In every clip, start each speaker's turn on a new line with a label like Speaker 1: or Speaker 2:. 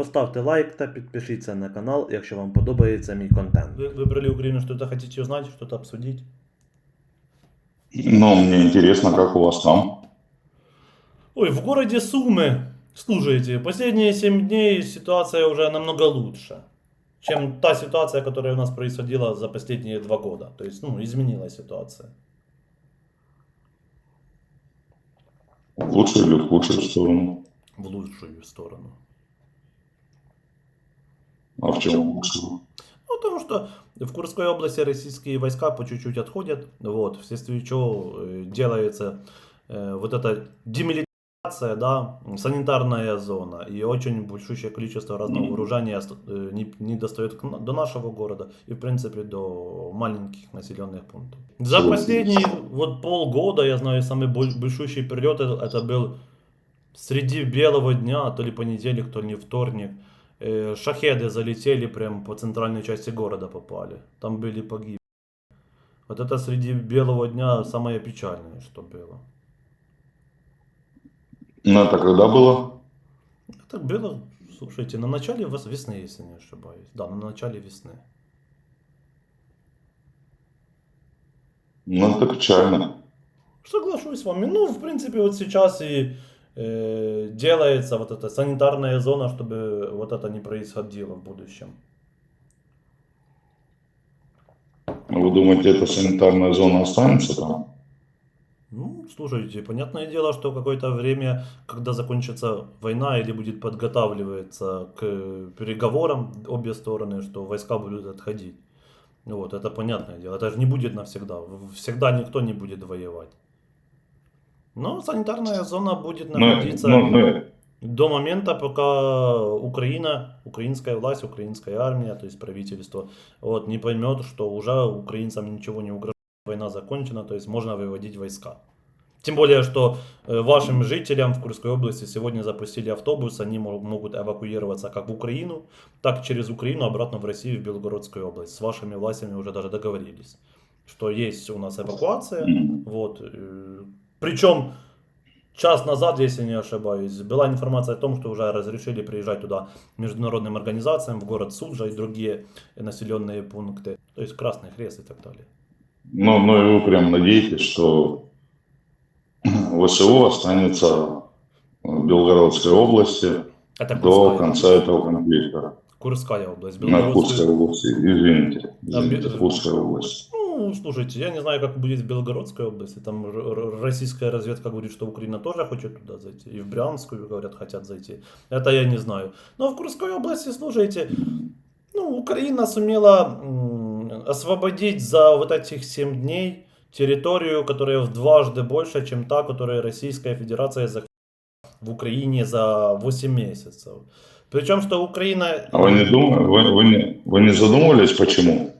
Speaker 1: Поставте лайк та підпишіться на канал, якщо вам подобається мій контент.
Speaker 2: Вы выбрали Украину, что-то хотите узнать, что-то обсудить?
Speaker 3: Но мне интересно, как у вас там.
Speaker 2: Ой, в городе Сумы, слушайте, последние 7 дней ситуация уже намного лучше, чем та ситуация, которая у нас происходила за последние два года. То есть, ну, изменилась ситуация.
Speaker 3: В лучшую или в худшую сторону.
Speaker 2: В лучшую сторону.
Speaker 3: А в чем?
Speaker 2: Ну, потому что в Курской области российские войска по чуть-чуть отходят, вот, вследствие чего э, делается э, вот эта демилитаризация, да, санитарная зона, и очень большое количество разного вооружения э, не, не достает к до нашего города и, в принципе, до маленьких населенных пунктов. За последние вот полгода, я знаю, самый боль- большущий прилет это, это был среди белого дня, то ли понедельник, то ли вторник. Э, Шахеды залетели прям по центральной части города попали. Там были погибли. Вот это среди белого дня самое печальное, что было.
Speaker 3: Ну, это когда было?
Speaker 2: Это было, слушайте, на начале вес- весны, если не ошибаюсь. Да, на начале весны.
Speaker 3: Ну, это печально.
Speaker 2: Соглашусь с вами. Ну, в принципе, вот сейчас и э, делается вот эта санитарная зона, чтобы вот это не происходило в будущем.
Speaker 3: Вы думаете, эта санитарная зона останется там?
Speaker 2: Ну, слушайте, понятное дело, что какое-то время, когда закончится война или будет подготавливаться к переговорам обе стороны, что войска будут отходить. Вот, это понятное дело. Это же не будет навсегда. Всегда никто не будет воевать. Но санитарная зона будет
Speaker 3: Ну,
Speaker 2: находиться
Speaker 3: ну, ну,
Speaker 2: до момента, пока Украина, украинская власть, украинская армия, то есть правительство, вот, не поймет, что уже украинцам ничего не угрожает, война закончена, то есть можно выводить войска. Тем более, что вашим жителям в Курской области сегодня запустили автобус, они мо- могут эвакуироваться как в Украину, так через Украину обратно в Россию, в Белгородскую область. С вашими властями уже даже договорились, что есть у нас эвакуация, вот. Причем час назад, если не ошибаюсь, была информация о том, что уже разрешили приезжать туда международным организациям, в город Суджа и другие населенные пункты. То есть Красный Крест и так далее.
Speaker 3: ну, ну, и вы прям надеетесь, что ВСУ останется в Белгородской области
Speaker 2: Это
Speaker 3: до конца этого конфликта.
Speaker 2: Курская область.
Speaker 3: На Курской
Speaker 2: Белгородская-
Speaker 3: области, извините,
Speaker 2: А,
Speaker 3: извините,
Speaker 2: бе-
Speaker 3: Курская область.
Speaker 2: Ну, слушайте, я не знаю, как будет в Белгородской области. Там российская разведка говорит, что Украина тоже хочет туда зайти. И в Брянскую, говорят, хотят зайти. Это я не знаю. Но в Курской области, слушайте, ну, Украина сумела освободить за вот этих 7 дней территорию, которая в дважды больше, чем та, которую Российская Федерация захватила в Украине за 8 месяцев. Причем, что Украина...
Speaker 3: А вы не думаете, вы, вы не, вы не задумывались, почему?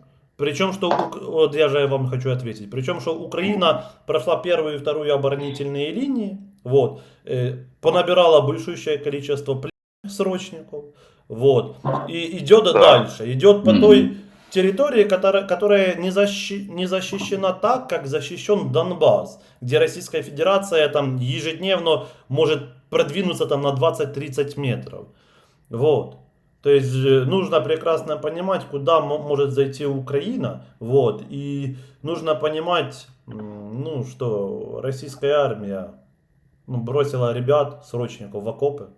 Speaker 2: Причем, что, вот я же вам хочу ответить, причем, что Украина прошла первую и вторую оборонительные линии, вот, э, понабирала большущее количество пленных срочников, вот, и идет
Speaker 3: Да.
Speaker 2: дальше, идет по той территории, которая, которая не, защи- не защищена так, как защищен Донбасс, где Российская Федерация там ежедневно может продвинуться там на 20-30 метров, вот. То есть э, нужно прекрасно понимать, куда мо- может зайти Украина, вот, и нужно понимать, ну, что российская армия ну, бросила ребят, срочников в окопы,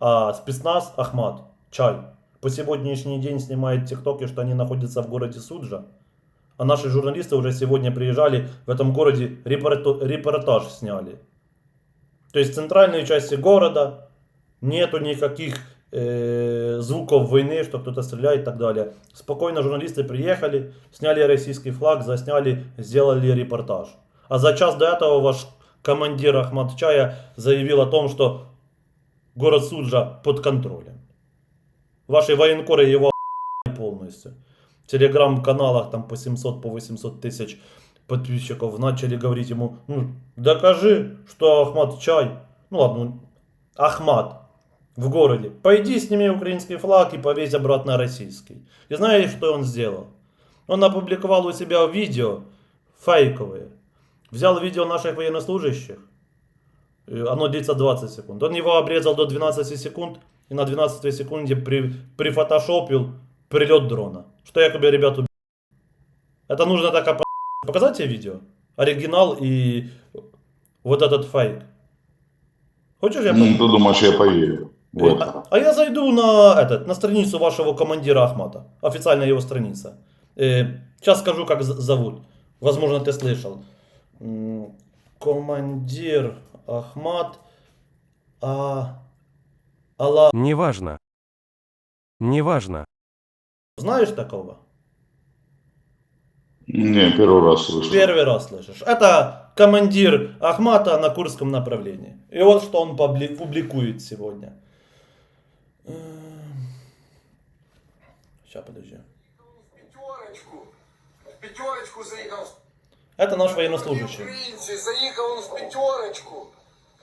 Speaker 2: а спецназ Ахмат, Чай, по сегодняшний день снимает тиктоки, что они находятся в городе Суджа, а наши журналисты уже сегодня приезжали в этом городе, репортаж сняли. То есть в центральной части города нету никаких звуков войны, что кто-то стреляет и так далее. Спокойно журналисты приехали, сняли российский флаг, засняли, сделали репортаж. А за час до этого ваш командир Ахмад Чая заявил о том, что город Суджа под контролем. Ваши военкоры его полностью. В телеграм-каналах там по 700, по 800 тысяч подписчиков начали говорить ему, ну, докажи, что Ахмат Чай, ну ладно, Ахмат в городе, пойди сними украинский флаг и повесь обратно российский. И знаете, что он сделал? Он опубликовал у себя видео фейковые. Взял видео наших военнослужащих, оно длится 20 секунд. Он его обрезал до 12 секунд и на 12 секунде при, прифотошопил прилет дрона. Что якобы ребят убили. Это нужно так опа- показать тебе видео? Оригинал и вот этот фейк. Хочешь я
Speaker 3: Ну,
Speaker 2: покажу?
Speaker 3: ты думаешь, я поверю в это?
Speaker 2: А, а я зайду на, этот, на страницу вашего командира Ахмата. Официальная его страница. Э, сейчас скажу, как з- зовут. Возможно, ты слышал. М, Командир Ахмат а, Алла.
Speaker 4: Неважно. Неважно.
Speaker 2: Знаешь такого?
Speaker 3: Не, первый раз слышу.
Speaker 2: Первый раз слышишь. Это командир Ахмата на Курском направлении. И вот что он публи- публикует сегодня. Сейчас, подожди.
Speaker 5: пятерочку. В пятерочку заехал.
Speaker 2: Это наш
Speaker 5: Дорогі
Speaker 2: военнослужащий.
Speaker 5: Українці, заїхав он в пятерочку.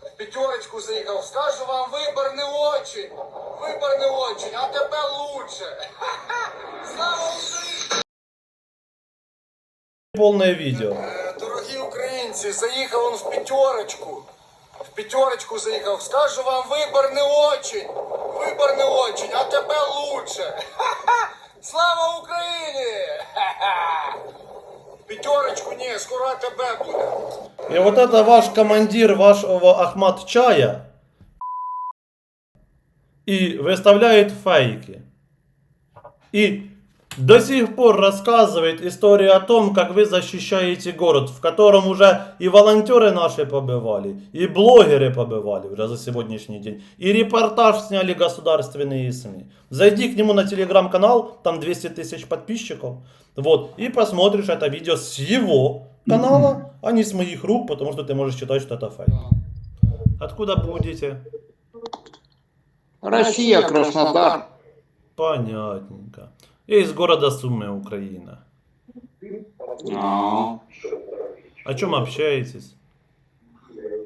Speaker 5: В пятерочку заїхав. Скажу вам, вибор не очень. Вибор не очень, а тебе лучше. Слава Україні!
Speaker 2: Полное видео.
Speaker 5: Е, Дорогі українці, заїхав он в пятерочку. В пятерочку заїхав. Скажу вам, вибор не очень. Вибор не очень, а тебе лучше. Слава Україні! Пятерочку, ні, скоро АТБ буде.
Speaker 2: И вот это ваш командир вашего Ахмат Чая и выставляет фейки. И до сих пор рассказывает историю о том, как вы защищаете город, в котором уже и волонтеры наши побывали, и блогеры побывали уже за сегодняшний день, и репортаж сняли государственные СМИ. Зайди к нему на телеграм-канал, там 200 тысяч подписчиков, вот, и посмотришь это видео с его канала, а не с моих рук, потому что ты можешь считать, что это фейк. Откуда будете?
Speaker 6: Россия, Краснодар.
Speaker 2: Понятненько. Я из города Сумы, Украина.
Speaker 6: А,
Speaker 2: О чем общаетесь?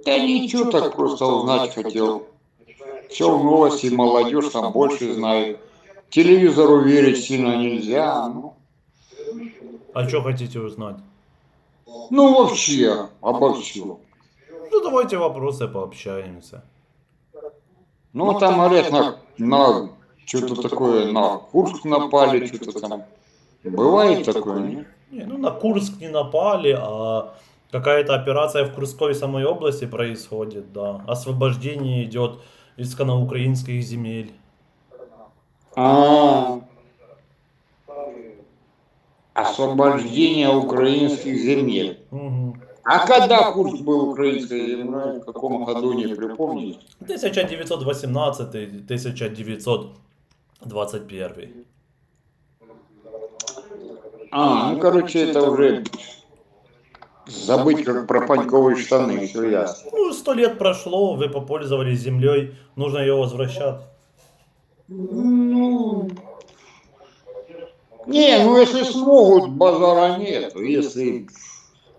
Speaker 6: Да ничего, так просто узнать хотел. Все в новости, молодежь там больше знает. Телевизору верить сильно нельзя. Ну,
Speaker 2: А что хотите узнать?
Speaker 6: ну вообще, обо всем.
Speaker 2: Ну, давайте вопросы пообщаемся.
Speaker 6: Ну, там, говорят, на, на что-то такое, на Курск напали, что-то там. Бывает такое, не?
Speaker 2: Не, ну, на Курск не напали, а какая-то операция в Курской самой области происходит, да. Освобождение идет из украинских земель.
Speaker 6: А, освобождение украинских земель.
Speaker 2: Мгм.
Speaker 6: А когда Курск был украинской землей, в каком году, не припомните?
Speaker 2: 1918-1921.
Speaker 6: А, ну, короче, это уже забыть, как про паньковые штаны, все ясно.
Speaker 2: Ну, сто лет прошло, вы попользовались землей, нужно ее возвращать.
Speaker 6: Ну, не, ну, если смогут, базара нет. Если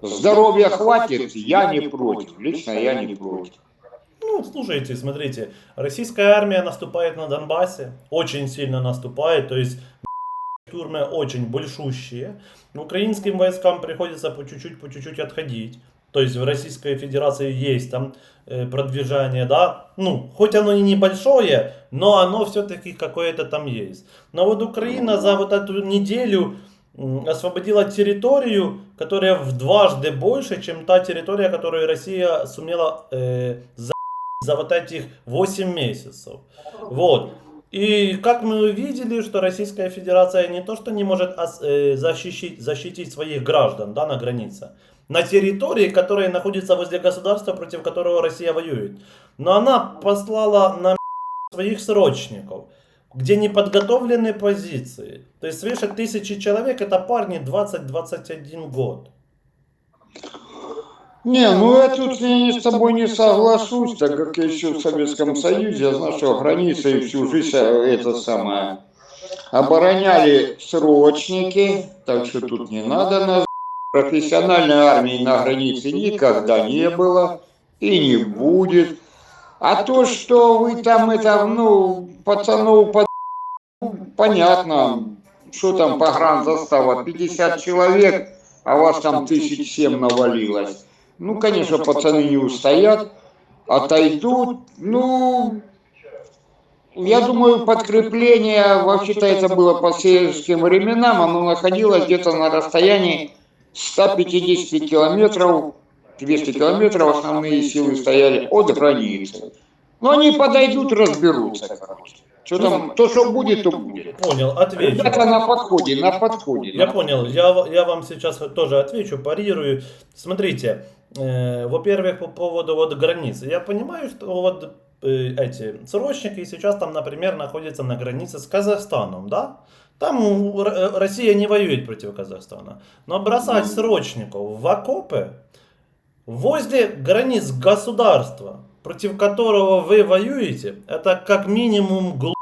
Speaker 6: здоровья хватит, я не против. Лично я не против.
Speaker 2: Ну, слушайте, смотрите, российская армия наступает на Донбассе, очень сильно наступает, то есть штурмы очень большущие. Украинским войскам приходится по чуть-чуть, по чуть-чуть отходить. То есть в Российской Федерации есть там э, продвижение, да, ну, хоть оно и небольшое, но оно все-таки какое-то там есть. Но вот Украина за вот эту неделю освободила территорию, которая в дважды больше, чем та территория, которую Россия сумела э, за, за вот этих 8 месяцев. Вот. И как мы увидели, что Российская Федерация не то что не может э, защитить, защитить своих граждан да, на границе, на территории, которая находится возле государства, против которого Россия воюет, но она послала на своих срочников, где не подготовлены позиции. То есть свыше тысячи человек это парни 20-21 год.
Speaker 6: Не, ну я тут я с тобой не соглашусь, так как я еще в Советском Союзе, я знаю, что границы всю жизнь это самое обороняли срочники, так что тут не надо нас. Профессиональной армии на границе никогда не было и не будет. А то, что вы там это, ну, пацанов под... понятно, что там погранзастава, 50 человек, а вас там тысяч семь навалилось. Ну, конечно, пацаны не устоят, отойдут. Ну, Я думаю, подкрепление, вообще-то это было по советским временам, оно находилось где-то на расстоянии 150 километров, 200 километров основные силы стояли от границы. Но они подойдут, разберутся, короче. Что там, то, что будет, то будет.
Speaker 2: Понял, отвечу.
Speaker 6: Ребята на подходе, на подходе.
Speaker 2: Я
Speaker 6: на
Speaker 2: понял, я, я вам сейчас тоже отвечу, парирую. Смотрите, во-первых, по поводу вот границы. Я понимаю, что вот э, эти срочники сейчас там, например, находятся на границе с Казахстаном, да? Там э, Россия не воюет против Казахстана. Но бросать срочников в окопы возле границ государства, против которого вы воюете, это как минимум глупо.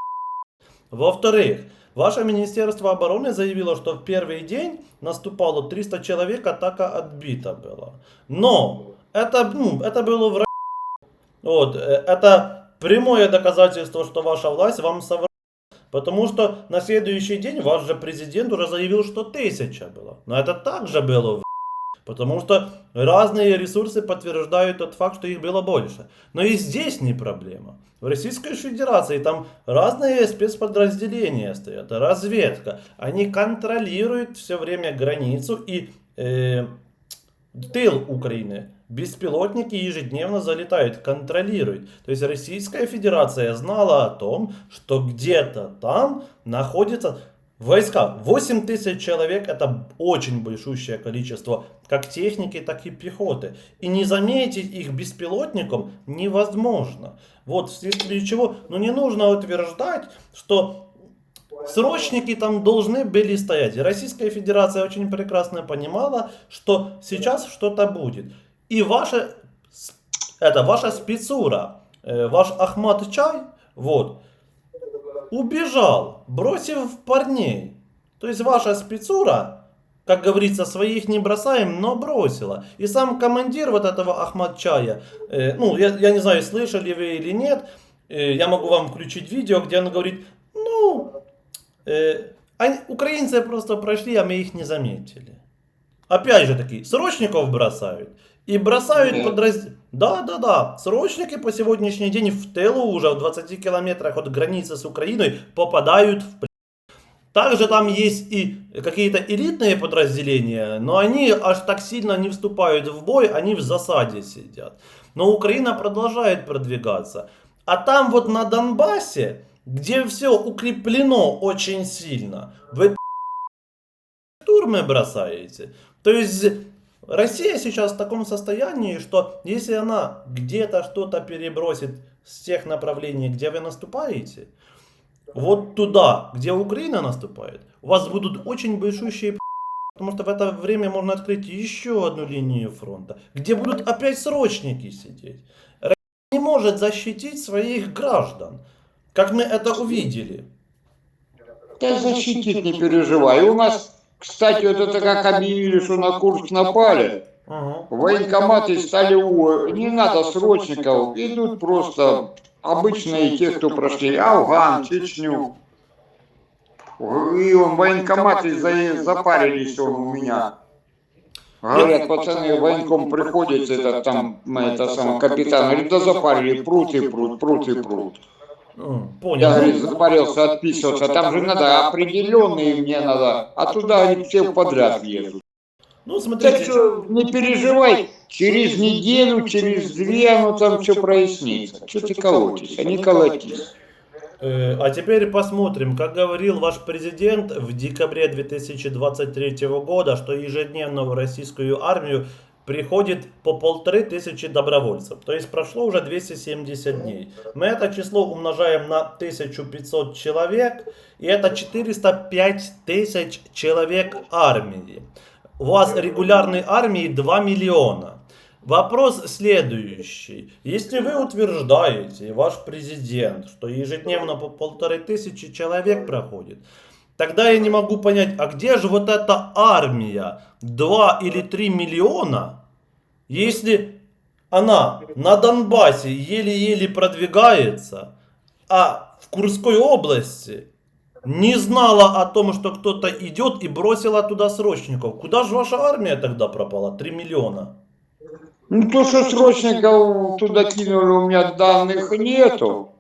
Speaker 2: Во-вторых, ваше Министерство обороны заявило, что в первый день наступало 300 человек, атака отбита была. Но это, ну, это было в Вот, э, это прямое доказательство, что ваша власть вам соврала. Потому что на следующий день ваш же президент уже заявил, что тысяча было. Но это также было в Потому что разные ресурсы подтверждают тот факт, что их было больше. Но и здесь не проблема. В Российской Федерации там разные спецподразделения стоят, разведка. Они контролируют все время границу и э, тыл Украины. Беспилотники ежедневно залетают, контролируют. То есть Российская Федерация знала о том, что где-то там находится войска. 8 тысяч человек это очень большущее количество как техники, так и пехоты. И не заметить их беспилотником невозможно. Вот вследствие чего, ну не нужно утверждать, что Срочники там должны были стоять. И Российская Федерация очень прекрасно понимала, что сейчас что-то будет. И ваша, это ваша спецура, э, ваш Ахмат Чай, вот, убежал, бросив парней. То есть ваша спецура, как говорится, своих не бросаем, но бросила. И сам командир вот этого Ахмад Чая, э, ну, я, я не знаю, слышали вы или нет, э, я могу вам включить видео, где он говорит, ну, Э, они- украинцы просто прошли, а мы их не заметили. Опять же таки, срочников бросают. И бросают
Speaker 6: Нет.
Speaker 2: подразделения. Да, да, да. Срочники по сегодняшний день в тылу уже в 20 километрах от границы с Украиной попадают в. Также там есть и какие-то элитные подразделения, но они аж так сильно не вступают в бой, они в засаде сидят. Но Украина продолжает продвигаться. А там вот на Донбассе, где все укреплено очень сильно, вы штурмы бросаете. То есть Россия сейчас в таком состоянии, что если она где-то что-то перебросит с тех направлений, где вы наступаете, вот туда, где Украина наступает, у вас будут очень большущие потому что в это время можно открыть еще одну линию фронта, где будут опять срочники сидеть. Россия не может защитить своих граждан, как мы это увидели.
Speaker 6: Да защитить не переживай. У нас, кстати, вот это как объявили, что на Курск напали,
Speaker 2: Ага.
Speaker 6: военкоматы стали, у- не надо срочников, идут просто обычные те, кто прошли Афган, Чечню. И он, военкоматы за- запарились он у меня. Говорят, пацаны, военком приходит, это там, это самое, капитан, говорит, да запарили, прут и прут, прут и прут.
Speaker 2: М,
Speaker 6: Я,
Speaker 2: Понял.
Speaker 6: говорит, запарился отписываться, там же надо определенные мне надо, а туда они все подряд едут.
Speaker 2: Ну,
Speaker 6: Так
Speaker 2: смотрите,
Speaker 6: что не переживай, через неделю, через две оно там все прояснится. Что ты колотишься, не колотись.
Speaker 2: Э, А теперь посмотрим, как говорил ваш президент в декабре 2023 года, что ежедневно в российскую армию приходит по полторы тысячи добровольцев. То есть прошло уже 270 дней. Мы это число умножаем на 1500 человек, и это 405 тысяч человек армии. У вас регулярной армии 2 миллиона. Вопрос следующий. Если вы утверждаете, ваш президент, что ежедневно по полторы тысячи человек проходит, тогда я не могу понять, а где же вот эта армия 2 или 3 миллиона, если она на Донбассе еле-еле продвигается, а в Курской области не знала о том, что кто-то идет и бросила туда срочников. Куда же ваша армия тогда пропала? 3 миллиона.
Speaker 6: Ну то, что срочников туда кинули, у меня данных нету.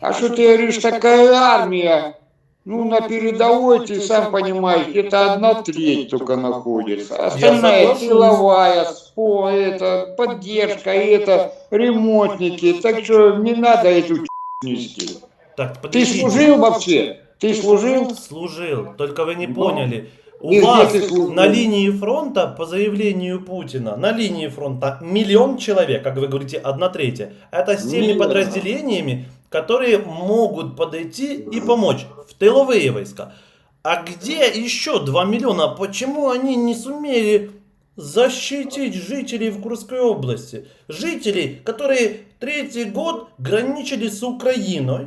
Speaker 6: А что ты говоришь, такая армия? Ну, на передовой, ты сам понимаешь, это одна треть только находится. Остальная силовая, спо, это, поддержка, это, ремонтники. Так что не надо эту нести.
Speaker 2: Так,
Speaker 6: Ты служил вообще? Ты служил?
Speaker 2: Служил, только вы не
Speaker 6: Ну,
Speaker 2: поняли. У
Speaker 6: и где
Speaker 2: вас на линии фронта, по заявлению Путина, на линии фронта миллион человек, как вы говорите, одна третья. Это с теми
Speaker 6: Миллион.
Speaker 2: подразделениями, которые могут подойти и помочь в тыловые войска. А где еще 2 миллиона? Почему они не сумели защитить жителей в Курской области? Жителей, которые третий год граничили с Украиной,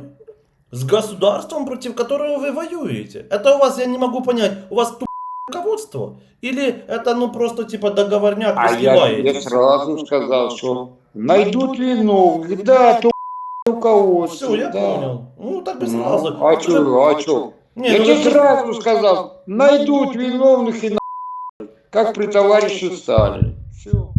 Speaker 2: с государством, против которого вы воюете. Это у вас, я не могу понять, у вас тупое руководство? Или это ну просто типа договорняк,
Speaker 6: А я
Speaker 2: сливаетесь?
Speaker 6: сразу сказал, что найдут виновных, да, то руководство.
Speaker 2: Все, я
Speaker 6: да.
Speaker 2: понял. Ну так бы сразу.
Speaker 6: Ну, а что, а что?
Speaker 2: Не,
Speaker 6: Я
Speaker 2: ну
Speaker 6: тебе сразу сказал, найдут виновных и на... как при товарище Сталине. Все.